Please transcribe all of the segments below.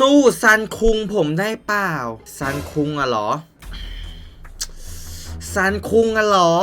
สู้ซันคุงผมได้เปล่า ซันคุงอะเหรอ ซันคุงอะเหรอ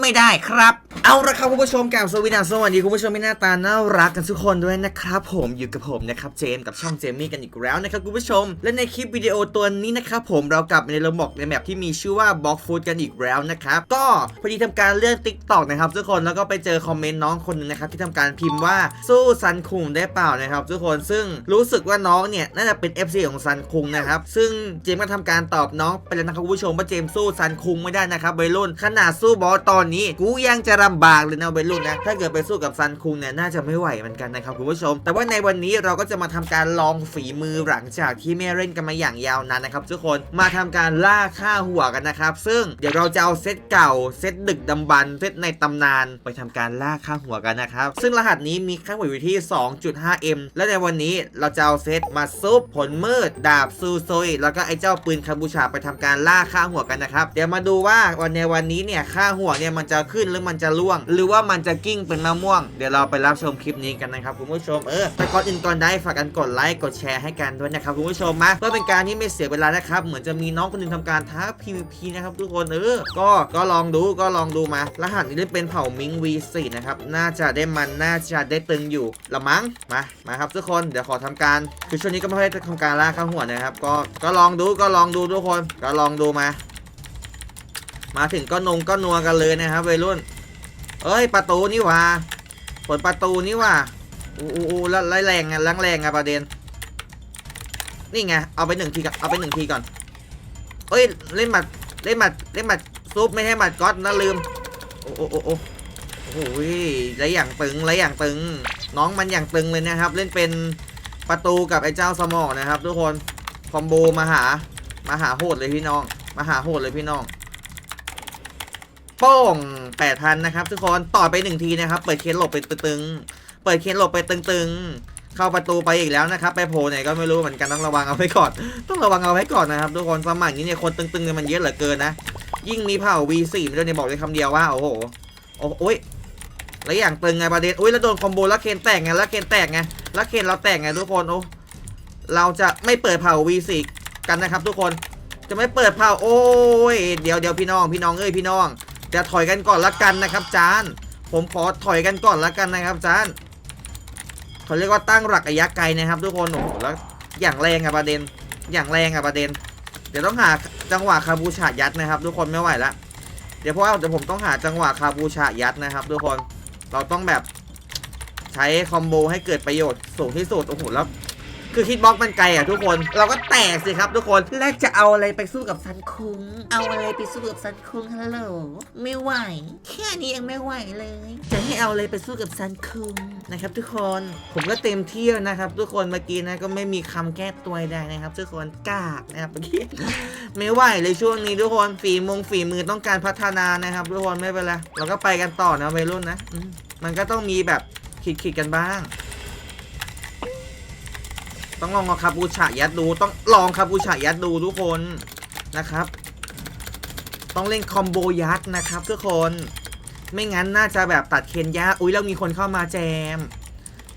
ไม่ได้ครับ เอาละครับคุณผู้ชมกับสวีดัสวัสดีคุณผู้ชมที่หน้าตาน่ารักกันทุกคนด้วยนะครับผมอยู่กับผมนะครับเจมกับช่องเจมี่กันอีกแล้วนะครับคุณผู้ชม และในคลิปวิดีโอตัวนี้นะครับผมเรากลับมาในระบบในแมปที่มีชื่อว่าบล็อกฟูดกันอีกแล้วนะครับก็พอดีทำการเลื่อนติ๊กต็อกนะครับทุกคนแล้วก็ไปเจอคอมเมนต์น้องคนหนึงนะครับที่ทำการพิมพ์ว่าสู้ซันคุงได้เปล่านะครับทุกคนซึ่งรู้สึกว่าน้องเนี่ยน่าจะเป็น FC ของซันคุงนะครับซึ่งเจมก็ทำการตอบน้องไปแล้วนะครับคุณผู้ชมว่าเจมส์สู้ซันคุงไม่ได้นะครับวัยรุ่นขนาดสู้บอสตอนนี้กูยังจะลำบากเลยนะวัยรุ่นนะถ้าเกิดไปสู้กับซันคุงเนี่ยน่าจะไม่ไหวเหมือนกันนะครับคุณผู้ชม แต่ว่าในวันนี้เราก็จะมาทำการลองฝีมือหลังจากที่ไม่เล่นกันมาอย่างยาวนานนะครับทุกคนมาทำการล่าค่าหัวกันนะครับ ซึ่งเดี๋ยวเราจะเอาเซตเก่าเซตดึกดำบรรพ์เซตในตำนานไปทำการล่าค่าหัวกันนะครับซึ่งรหัสนี้มีค่าหัวอยู่ที่ 2.5m และในวันนี้เราจะเอาเซตมาซุปผลมืด ดาบซูโซยแล้วก็ไอ้เจ้าปืนคาบูชาไปทำการล่าค่าหัวกันนะครับเดี๋ยวมาดูว่าวันในวันนี้เนี่ยค่าหัวเนี่ยมันจะขึ้นหรือมันจะล่วง หรือว่ามันจะกิ้งเป็นมะม่วง เดี๋ยวเราไปรับชมคลิปนี้กันนะครับคุณผู้ชมเออแต่ก่อนอื่นก่อนได้ฝากกันกดไลค์กดแชร์ให้กันด้วยนะครับคุณผู้ชมมาเพื่อเป็นการที่ไม่เสียเวลานะครับเหมือนจะมีน้องคนหนึงทำการท้า PVP นะครับทุกคนเออก็ก็ลองดูก็ลองดูมารหัสนี้ได้เป็นเผ่ามิง V4 นะครับน่าจะได้มันน่าจะได้ตึงอยู่ละมั้งมามาครับทุกคนเดี๋ยวขอทำการคือช่วงนี้ก็ไม่ได้ทำการล่าข้าหัวนะครับก็ก็ลองดูก็ลองดูทุกคนก็ลองดูมา มาถึงก็นงก็นัวกันเลยนะครับวัยรุ่น เอ้ยประตูนี่ว่าผลประตูนี่ว่าอู้อู้แล้วแรงอะแรงแรงอะประเด็น นี่ไงเอาไปหนึ่งทีก่อนเอาไปหนึ่งทีก่อนเอ้ยเล่นหมัดเล่นหมัดเล่นหมัดซุปไม่ให้หมัดก๊อตนะลืม โอ้โอ้โอ้โอ้โอ้โหไรอย่างตึงไรอย่างตึง น้องมันอย่างตึงเลยนะครับ เล่นเป็นประตูกับไอ้เจ้าสมองนะครับ ทุกคนคอมโบมาหามาหาโหดเลยพี่น้อง มาหาโหดเลยพี่น้อง ป้อง8,000นนะครับทุกคนต่อไปหนึ่งทีนะครับ เปิดเคสหลบไปตึงๆเปิดเคสหลบไปตึงๆ เข้าประตูไปอีกแล้วนะครับ ไปโผล่ไหนก็ไม่รู้เหมือนกันต้องระวังเอาไว้ก่อน ต้องระวังเอาไว้ก่อนนะครับ ทุกคนสมัยนี้เนี่ยคนตึงๆเนี่ยมันเยอะเหลือเกินนะ ยิ่งมีเผ่า V4 มาด้วยเนี่ยบอกได้คำเดียวว่าโอ้โหโอ้โอ้ยแล้วอย่างตึงไงประเด็นอุ้ยแล้วโดนคอมโบแล้วเคนแตกไงแล้วเคนแตกไงแล้วเคนเราแตกไงทุกคนโอ้เราจะไม่เปิดเผ่า V4 กันนะครับ ทุกคนจะไม่เปิดเผ่าโอ้ยเดี๋ยวเดี๋ยวพี่น้องพี่น้องเอ้ยพี่น้อง จะถอยกันก่อนละกันนะครับจาน ผมขอถอยกันก่อนละกันนะครับจานเขาเรียกว่าตั้งหลักระยะไกลนะครับทุกคนโอ้โหแล้วอย่างแรงอะประเด็น อย่างแรงอะประเด็น เดี๋ยวต้องหาจังหวะคาบูชายัดนะครับ ทุกคนไม่ไหวละเดี๋ยวเพราะว่าเดี๋ยวผมต้องหาจังหวะคาบูชายัดนะครับ ทุกคนเราต้องแบบใช้คอมโบให้เกิดประโยชน์สูงที่สุดโอ้โหแล้ว คือคิดบล็อกมันไกลอะทุกคน เราก็แตกสิครับทุกคน และจะเอาอะไรไปสู้กับซันคุง เอาอะไรไปสู้กับซันคุงฮัลโหล ไม่ไหว แค่นี้ยังไม่ไหวเลย จะให้เอาอะไรไปสู้กับซันคุงนะครับทุกคน ผมก็เต็มที่แล้วนะครับทุกคนเมื่อกี้นะก็ไม่มีคำแก้ตัวใดนะครับ ทุกคนกากนะครับเมื่อกี้ไม่ไหวเลยช่วงนี้ทุกคนฝีมงฝีมือต้องการพัฒนานะครับทุกคนไม่เป็นไรเราก็ไปกันต่อนะวัยรุ่นนะอืมมันก็ต้องมีแบบขีดๆกันบ้าง ต้องลองคาบูชายัดดู ต้องลองคาบูชายัดดูทุกคนนะครับ ต้องเล่นคอมโบยัดนะครับทุกคน ไม่งั้นน่าจะแบบตัดเคนยากอุ้ยแล้วมีคนเข้ามาแจม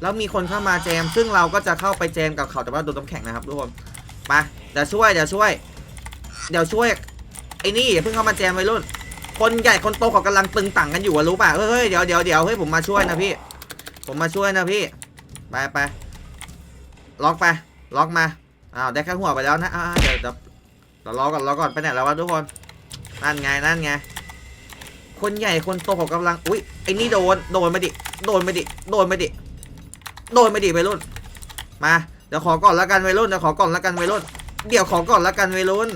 แล้วมีคนเข้ามาแจม ซึ่งเราก็จะเข้าไปแจมกับเขาแต่ว่าโดนน้ำแข็งนะครับทุกคนไปเดี๋ยวช่วยเดี๋ยวช่วย เดี๋ยวช่วยไอ้นี่เพิ่งเข้ามาแจมไว้รุ่น คนใหญ่คนโตเขากำลังตึงตังกันอยู่อะรู้ป่ะเฮ้ยเดี๋ยวเดี๋ยวเดี๋ยวเฮ้ยผมมาช่วยนะพี่ ผมมาช่วยนะพี่ ไปไป ล็อกไป ล็อกมา อ้าว ได้แค่หัวไปแล้วนะอ่าเดี๋ยวเดี๋ยวเดี๋ยวรอกก่อนรอกก่อนไปไหนแล้ววะทุกคน นั่นไง นั่นไง คนใหญ่คนโตเขากำลัง อุ้ยไอ้นี่โดน โดนมาดิ โดนมาดิ โดนมาดิ โดนมาดิไปรุ่น มา เดี๋ยวขอก่อนละกันวัยรุ่น เดี๋ยวขอก่อนละกันวัยรุ่น เดี๋ยวขอก่อนละกันวัยรุ่น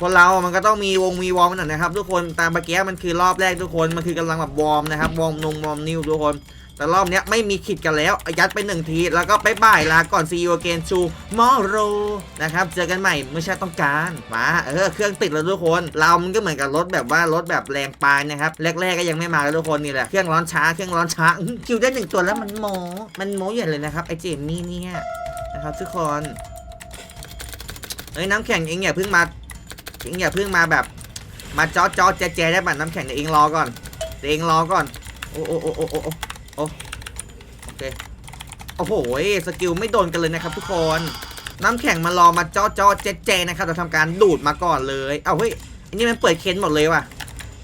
คนเรา มันก็ต้องมีวงมีวอร์มหน่อยนะครับ ทุกคน ตามเมื่อกี้มันคือรอบแรกทุกคน มันคือกำลังแบบวอร์มนะครับ วอร์มนงวอร์มนิวทุกคน แต่รอบเนี้ยไม่มีขิดกันแล้ว ยัดไปหนึ่งที แล้วก็ไปบ่ายลาก่อน see you again to tomorrow นะครับ เจอกันใหม่เมื่อชาติต้องการมาเออเครื่องติดแล้วทุกคนเรามันก็เหมือนกับรถแบบว่ารถแบบแรงปานนะครับแรกๆก็ยังไม่มาแล้วทุกคนนี่แหละเครื่องร้อนช้าเครื่องร้อนช้าคิวได้หนึ่งตัวแล้วมันโมมันโมใหญ่เลยนะครับไอเจมมี่เนี่ยนะครับทุกคนเฮ้ยน้ำแข็งเองอย่าเพิ่งมาเองอย่าเพิ่งมาแบบ มาจอจอแจแจได้ป่ะน้ำแข็งเดี๋ยวเองรอก่อนเดี๋ยวเองรอก่อนโอ้โอ้โอ้โอ้ โอ้โอเคโอ้โหสกิลไม่โดนกันเลยนะครับทุกคน น้ำแข็งมารอมาจอจอเจ๊เจนะครับเราทำการดูดมาก่อนเลย เอ้าเฮ้ยอันนี้มันเปิดเคนหมดเลยว่ะ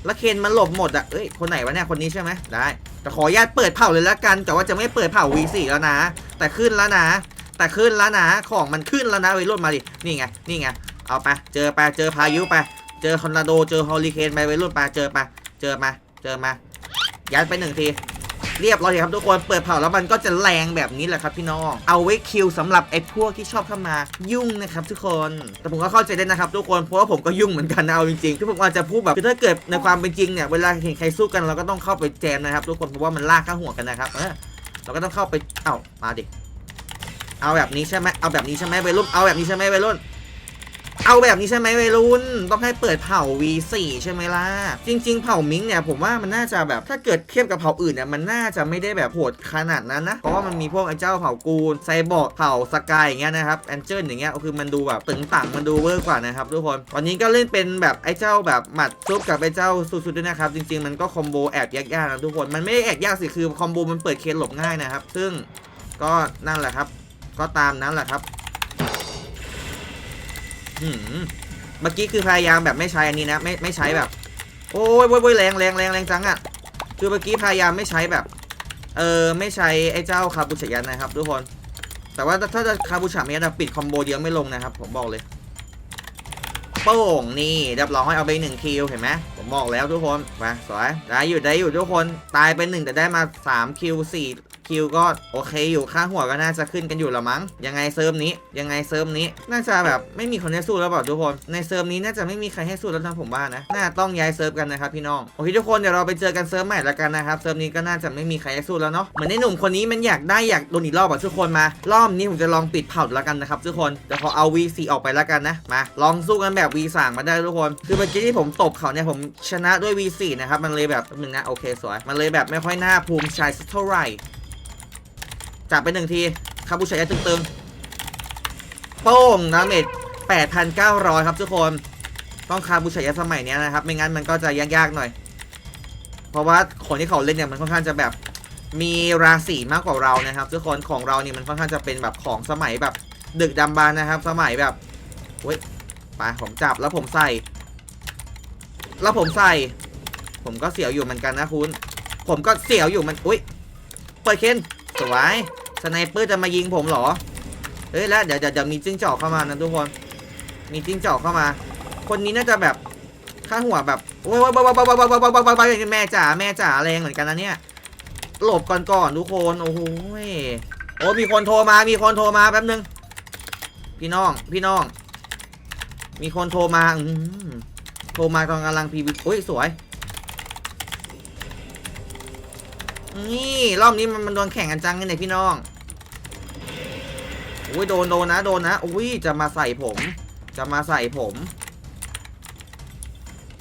แล้วเคนมันหลบหมดอะเอ้ยคนไหนวะเนี่ยคนนี้ใช่ไหมได้แต่ขออนุญาตเปิดเผาเลยละกัน แต่ว่าจะไม่เปิดเผา V4 แล้วนะ แต่ขึ้นแล้วนะ แต่ขึ้นแล้วนะ ของมันขึ้นแล้วนะไปรุ่นมาดิ นี่ไง นี่ไง เอาไป เจอไป เจอพายุไป เจอคอนราโด เจอฮอริเคนไปไปรุ่นไป เจอไป เจอมา เจอมา ยัดไปหนึ่งที เรียบร้อยครับทุกคนเปิดเผาแล้วมันก็จะแรงแบบนี้แหละครับพี่น้อง เอาไว้คิวสำหรับไอ้พวกที่ชอบเข้ามายุ่งนะครับทุกคน แต่ผมก็เข้าใจได้นะครับทุกคนเพราะว่าผมก็ยุ่งเหมือนกันนะเอาจริงๆที่ผมอาจจะพูดแบบคือถ้าเกิดในความเป็นจริงเนี่ยเวลาเห็นใครสู้กันเราก็ต้องเข้าไปแจมนะครับ ทุกคนเพราะว่ามันลากข้างหัวกันนะครับเออเราก็ต้องเข้าไปเอ้ามาดิเอาแบบนี้ใช่ไหมเอาแบบนี้ใช่ไหมวัยรุ่นเอาแบบนี้ใช่ไหมวัยรุ่น เอาแบบนี้ใช่ไหมวัยรุ่น ต้องให้เปิดเผ่า V4 ใช่ไหมล่ะ จริง ๆ เผ่ามิงเนี่ย ผมว่ามันน่าจะแบบถ้าเกิดเทียบกับเผ่าอื่นเนี่ยมันน่าจะไม่ได้แบบโหดขนาดนั้นนะ เพราะว่ามันมีพวกไอ้เจ้าเผ่ากูนไซบอร์กเผ่าสกายอย่างเงี้ยนะครับแอนเจิลอย่างเงี้ยคือมันดูแบบตึงต่างมันดูเวอร์กว่านะครับทุกคนวันนี้ก็เล่นเป็นแบบไอ้เจ้าแบบหมัดซุปกับไอ้เจ้าสุดๆด้วยนะครับจริง ๆ มันก็คอมโบแอบยากๆนะทุกคนมันไม่แอบยากสิคือคอมโบมันเปิดเคนหลบง่ายนะครับซึ่งก็นั่นแหละครับ ก็ตามนั้นแหละครับ เมื่อกี้คือพยายามแบบไม่ใช้อันนี้นะ ไม่ไม่ใช้แบบ โอ้ยโว้ยโวยแรงแรงแรงแรงจังอะ่ะ คือเมื่อกี้พยายามไม่ใช้แบบ เออไม่ใช้ไอ้เจ้าคาบูชยันนะครับ ทุกคน แต่ว่าถ้าจะคาบูชายันอะปิดคอมโบเดียวไม่ลงนะครับ ผมบอกเลยโป้งนี่เรียบร้อยเอาไปหนึ่งคิวเห็นไหมผมบอกแล้วทุกคนมาสวยได้อยู่ได้อยู่ทุกคนตายไปหนึ่งแต่ได้มา3คิว4 คิวก็โอเคอยู่ข้าหัวก็น่าจะขึ้นกันอยู่ละมั้ง ยังไงเซิร์ฟนี้ ยังไงเซิร์ฟนี้ น่าจะแบบไม่มีคนให้สู้แล้วเปล่าทุกคน ในเซิร์ฟนี้น่าจะไม่มีใครให้สู้แล้วนะผมว่านะ น่าต้องย้ายเซิร์ฟกันนะครับพี่น้อง โอเคทุกคนเดี๋ยวเราไปเจอกันเซิร์ฟใหม่ล้วกันนะครับ เซิร์ฟนี้ก็น่าจะไม่มีใครให้สู้แล้วเนาะ เหมือนในหนุ่มคนนี้มันอยากได้อยากโดนอีกรอบอะทุกคนมา รอบนี้ผมจะลองปิดเผาล้วกันนะครับทุกคนเดี๋ยวขอเอา V4 ออกไปล้วกันนะ มา ลองสู้กันแบบ V3 มาได้ทุกคน คือเมื่อกี้ที่ผมตบเขาเนี่ยผมชนะด้วย V4 นะครับ มันเลยแบบนึงนะโอเคสวย มันเลยแบบไม่ค่อยน่าภูมิใจสักเท่าไหร่ จับไปหนึ่งทีคาบูชายะตึงๆโป้งดาเมจ8,900 ครับทุกคน ต้องคาบูชายะสมัยนี้นะครับ ไม่งั้นมันก็จะยากๆหน่อย เพราะว่าคนที่เขาเล่นเนี่ยมันค่อนข้างจะแบบมีราศีมากกว่าเรานะครับ ทุกคนของเราเนี่ยมันค่อนข้างจะเป็นแบบของสมัยแบบดึกดำบรรนะครับ สมัยแบบเว้ยไปผมจับแล้วผมใส่ แล้วผมใส่ ผมก็เสียวอยู่เหมือนกันนะคุณ ผมก็เสียวอยู่มันอุ้ยเปิดเคนสวย สไนเปอร์จะมายิงผมเหรอ เฮ้ยแล้วเดี๋ยวเดี๋ยวมีจิ้งจอกเข้ามานะทุกคน มีจิ้งจอกเข้ามา คนนี้น่าจะแบบข้างหัวแบบโอ้ยโอ้ยโอ้ยโอ้ยโอ้ยโอ้ยโอ้ยโอ้ยโอ้ยโอ้ยแม่จ๋าแม่จ๋าแรงเหมือนกันนะเนี่ยหลบก่อนก่อนทุกคนโอ้โหยโอ้มีคนโทรมา มีคนโทรมาแป๊บนึง พี่น้องพี่น้อง มีคนโทรมาอืมโทรมาตอนกำลังพีวีโอ้ยสวยนี่รอบนี้มันมันโดนแข่งกันจังเลยเนี่ยพี่น้อง อุ้ยโดนโดนนะโดนนะอุ้ยจะมาใส่ผม จะมาใส่ผม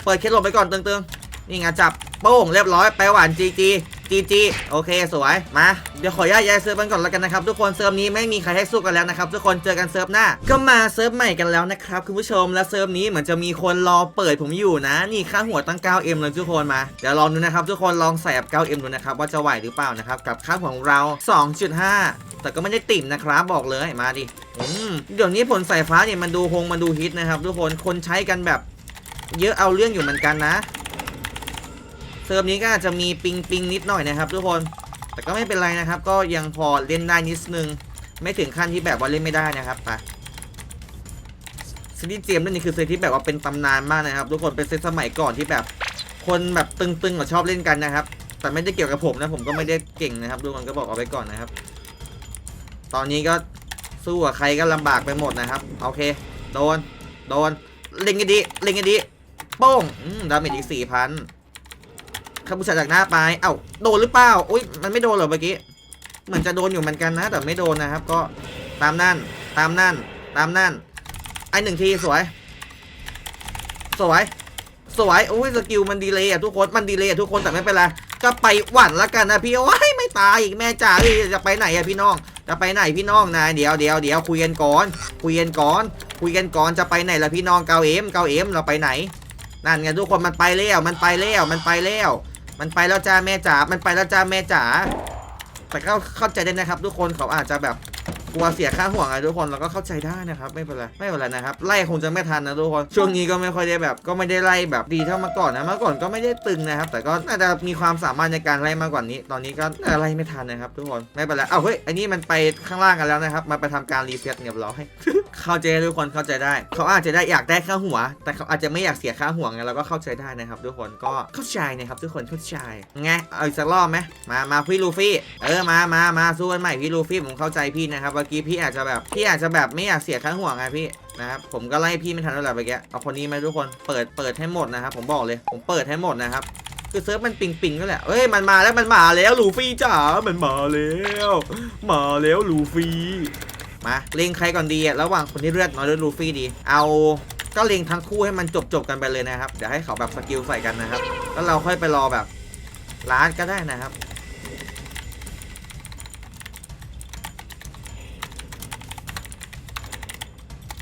เปิดเคสลงไปก่อนเตึงๆนี่ไงจับโป้งเรียบร้อยไปหวานจีจี จีจีโอเคสวยมาเดี๋ยวขออนุญาตย้ายเซิร์ฟกันก่อนแล้วกันนะครับทุกคนเซิร์ฟนี้ไม่มีใครให้สู้กันแล้วนะครับทุกคนเจอกันเซิร์ฟหน้า ก็มาเซิร์ฟใหม่กันแล้วนะครับคุณผู้ชมและเซิร์ฟนี้เหมือนจะมีคนรอเปิดผมอยู่นะ นี่ค่าหัวตั้ง 9M เลยทุกคนมาเดี๋ยวลองดูนะครับทุกคนลองใส่แบบ 9M ดูนะครับว่าจะไหวหรือเปล่านะครับกับค่าวของเรา 2.5 แต่ก็ไม่ได้ติ่มนะครับบอกเลยมาดิเดี๋ยวนี้ผลสายฟ้าเนี่ยมันดูฮงมันดูฮิตนะครับทุกคนคนใช้กันแบบเยอะเอาเรื่องอยู่เหมือนกันนะ ซิร์ฟนี้ก็อาจจะมีปิงปิงนิดหน่อยนะครับทุกคน แต่ก็ไม่เป็นไรนะครับ ก็ยังพอเล่นได้นิดนึง ไม่ถึงขั้นที่แบบว่าเล่นไม่ได้นะครับไปซีรีส์เจมส์เรื่องนี้คือเซตที่แบบว่าเป็นตำนานมากนะครับ ทุกคนเป็นเซตสมัยก่อนที่แบบ คนแบบตึงๆก็ชอบเล่นกันนะครับ แต่ไม่ได้เกี่ยวกับผมนะผมก็ไม่ได้เก่งนะครับทุกคนก็บอกเอาไว้ก่อนนะครับ ตอนนี้ก็สู้กับใครก็ลำบากไปหมดนะครับโอเค โดน โดนเล็งกันดีเล็งกันดีโป้งดาเมจอีกสี่พัน คาบุชาจากหน้าไป เอ้าโดนหรือเปล่าอุ้ยมันไม่โดนเหรอเมื่อกี้ เหมือนจะโดนอยู่เหมือนกันนะ แต่ไม่โดนนะครับ ก็ตามนั่น ตามนั่น ตามนั่น ไอหนึ่งทีสวย สวย สวยโอ้ยสกิลมันดีเลยอะทุกคน มันดีเลยอะทุกคน แต่ไม่เป็นไร ก็ไปหวั่นละกันนะพี่ โอ้ยไม่ตายอีกแม่จ๋าจะไปไหนอะพี่น้อง จะไปไหนพี่น้องนะเดี๋ยวเดี๋ยวเดี๋ยวคุยกันก่อน คุยกันก่อน คุยกันก่อน จะไปไหนล่ะพี่น้องเกาเอ็มเกาเอ็มเราไปไหนนั่นไงทุกคนมันไปแล้วมันไปแล้วมันไปแล้ว มันไปแล้วจ้าแม่จ๋า มันไปแล้วจ้าแม่จ๋า แต่ก็เข้าใจได้นะครับ ทุกคนเขาอาจจะแบบ กลัวเสียค่าห่วงอะทุกคนเราก็เข้าใจได้นะครับไม่เป็นไรไม่เป็นไรนะครับไล่คงจะไม่ทันนะทุกคนช่วงนี้ก็ไม่ค่อยได้แบบ ก็ไม่ได้ไล่แบบดีเท่าเมื่อก่อนนะเมื่อก่อนก็ไม่ได้ตึงนะครับ แต่ก็น่าจะมีความสามารถในการไล่มากกว่านี้ ตอนนี้ก็ไล่ไม่ทันนะครับ ทุกคนไม่เป็นไรเอ้าเฮ้ยอันนี้มันไปข้างล่างกันแล้วนะครับมันไปทำการรีเซ็ตเรียบร้อยเข้าใจทุกคนเข้าใจได้ เขาอาจจะได้อยากได้ค่าหัว แต่เขาอาจจะไม่อยากเสียค่าหัวไงเราก็เข้าใจได้นะครับ ทุกคนก็เข้าใจนะครับ ทุกคนเข้าใจไงเอาอีกสักรอบไหมมามาพี่ลูฟี่เออมามามาสู้กันใหม่พี่ลูฟี่ผมเข้าใจพี่นะครับมื่อกี้พี่อาจจะแบบพี่อาจจะแบบไม่อยากเสียค่าหัวไงพี่นะครับผมก็ไล่พี่ไม่ทันแล้วแหละเมื่อกี้เอาคนนี้ไหมทุกคนเปิดเปิดให้หมดนะครับผมบอกเลยผมเปิดให้หมดนะครับคือเซิร์ฟมันปิงปิงก็แหละเอ้ยมันมาแล้วมันมาแล้วลูฟี่จ๋ามันมาแล้วมาแล้วลูฟี่มาเล็งใครก่อนดีระหว่างคนที่เลือดน้อยหรือลูฟี่ดี เอาก็เล็งทั้งคู่ให้มันจบจบกันไปเลยนะครับเดี๋ยวให้เขาแบบสกิลใส่กันนะครับแล้วเราค่อยไปรอแบบล้านก็ได้นะครับ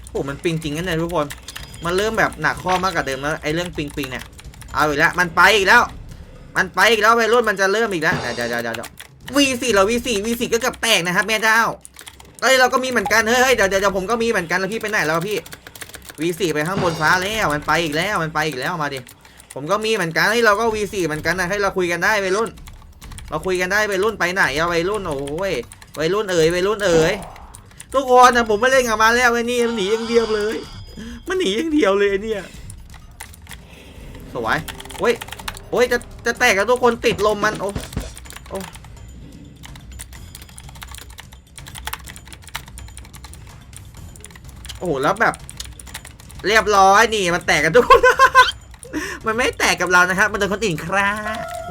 โอ้มันปิงจริงกันเลยทุกคน มันเริ่มแบบหนักข้อมากกว่าเดิมแล้วไอ้เรื่องปิงปิงเนี่ย เอาอีกแล้ว มันไปอีกแล้ว มันไปอีกแล้ววัยรุ่นมันจะเริ่มอีกแล้วเดี๋ยวเดี๋ยวเดี๋ยวเดี๋ยววีสี่เราวีสี่วีสี่ก็เกือบแตกนะครับแม่เจ้าเอ้ยเราก็มีเหมือนกัน เฮ้ยเดี๋ยวเดี๋ยวผมก็มีเหมือนกันแล้วพี่ไปไหนแล้วพี่วีสี่ไปข้างบนฟ้าแล้วมันไปอีกแล้วมันไปอีกแล้วมาดิ ผมก็มีเหมือนกันเฮ้เราก็วีสี่เหมือนกันนะให้เราคุยกันได้วัยรุ่น เราคุยกันได้วัยรุ่นไปไหนอะวัยรุ่นโอ้ยวัยรุ่นเอ๋ยวัยรุ่นเอ๋ย ทุกคนนะผมไม่เล่นกับมาแล้วไอ้นี่มันหนีอย่างเดียวเลย มันหนีอย่างเดียวเลยเนี่ยสวยโอ้ยโอ้ยจะจะแตกแล้วทุกคนติดลมมันโอ้โอ้โอ้โหแล้วแบบ เรียบร้อยนี่มันแตกกันทุกคน มันไม่แตกกับเรานะครับ มันโดนคนอื่นฆ่า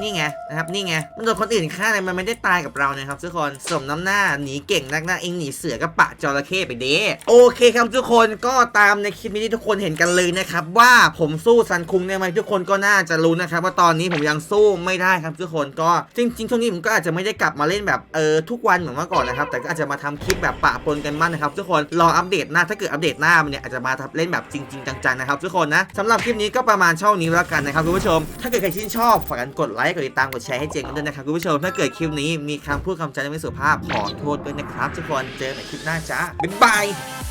นี่ไงนะครับนี่ไงมันโดนคนอื่นฆ่าเลยมันไม่ได้ตายกับเรานะครับทุกคนสมน้ำหน้าหนีเก่งนักหน้าเองหนีเสือกับปะจระเข้ไปเด้โอเคครับทุกคนก็ตามในคลิปนี้ที่ทุกคนเห็นกันเลยนะครับว่าผมสู้ซันคุงได้ไหมทุกคนก็น่าจะรู้นะครับว่าตอนนี้ผมยังสู้ไม่ได้ครับทุกคนก็จริงๆช่วงนี้ผมก็อาจจะไม่ได้กลับมาเล่นแบบเออทุกวันเหมือนเมื่อก่อนนะครับแต่ก็อาจจะมาทำคลิปแบบปะปนกันบ้างนะครับทุกคนรออัปเดตหน้าถ้าเกิดอัปเดตหน้ามันเนี่ยอาจจะมาทำเล่นแบบจริง ๆ จังๆนะครับทุกคนนะสำหรับคลิปนี้ก็ประมาณช่องนี้แล้วกันนะครับคุณผู้ชม ถ้าเกิดใครชื่นชอบฝากกันกดไลค์กดติดตามกดแชร์ให้เจงกันด้วยนะครับคุณผู้ชมถ้าเกิดคลิปนี้มีคำพูดคำจาไม่สุภาพขอโทษด้วยนะครับทุกคนเจอกันใหม่คลิปหน้าจ้าบ๊ายบาย